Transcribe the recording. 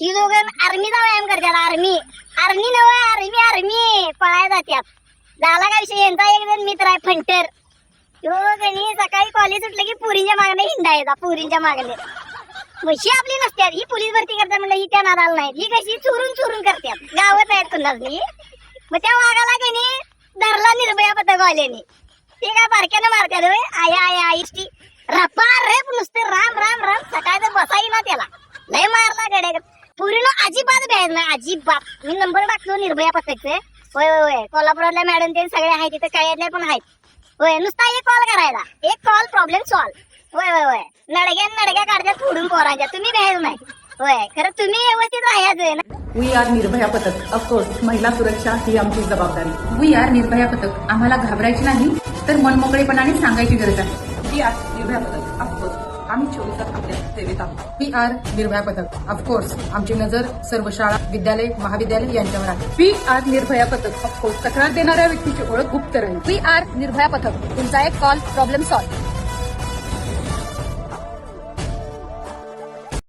ही दोघं आर्मीचा व्यायाम करतात आर्मी. आर्मी नव आर्मी आर्मी. पळायला जात्यात. झाला का विषय? यांचा एक जण मित्र आहे फंटर. तो गणी सकाळी कॉलेज सुटलं की पुरींच्या मागणे हिंडायचा पुरींच्या मागणे म्हशी आपली नसतात ही पोलीस भरती करतात म्हणलं ही त्या नादाला नाही ही कशी चुरून चुरून करतात गावात आहेत कुणाच मग त्या वाघाला गणी धरला निर्भया पथकवाल्याने. ते काय बारक्यानं मारतात आया आया आईष्टी. रपा रेप नुसते राम राम गड्या अजिबात भ्यायचं नाही अजिबात. मी नंबर टाकतो निर्भया पथकचे होय होय होय. कोल्हापुरातल्या मॅडम ते सगळे आहेत तिथे कळ्यातले पण आहेत. होय नुसता एक कॉल करायला. एक कॉल प्रॉब्लेम सॉल्व होय होय होय. नडग्या नडग्या काढतात फोडून पोरांच्या. तुम्ही भ्यायचं नाही. होय खरं तुम्ही व्यवस्थित राहायचं ना. वी आर निर्भया पथक. ऑफकोर्स महिला सुरक्षा ही आमची जबाबदारी. वी आर निर्भया पथक. आम्हाला घाबरायची नाही तर मनमोकळेपणाने सांगायची गरज आहे. वी आर निर्भया पथक. ऑफकोर्स आम्ही चोवीस आपल्या सेवेत आहोत. पी आर निर्भया पथक. ऑफकोर्स आमची नजर सर्व शाळा विद्यालय महाविद्यालय यांच्यावर आहे. पी आर निर्भया पथक. ऑफकोर्स तक्रार देणाऱ्या व्यक्तीची ओळख गुप्त राहील. पी आर निर्भया पथक. तुमचा एक कॉल प्रॉब्लेम सॉल्व्ह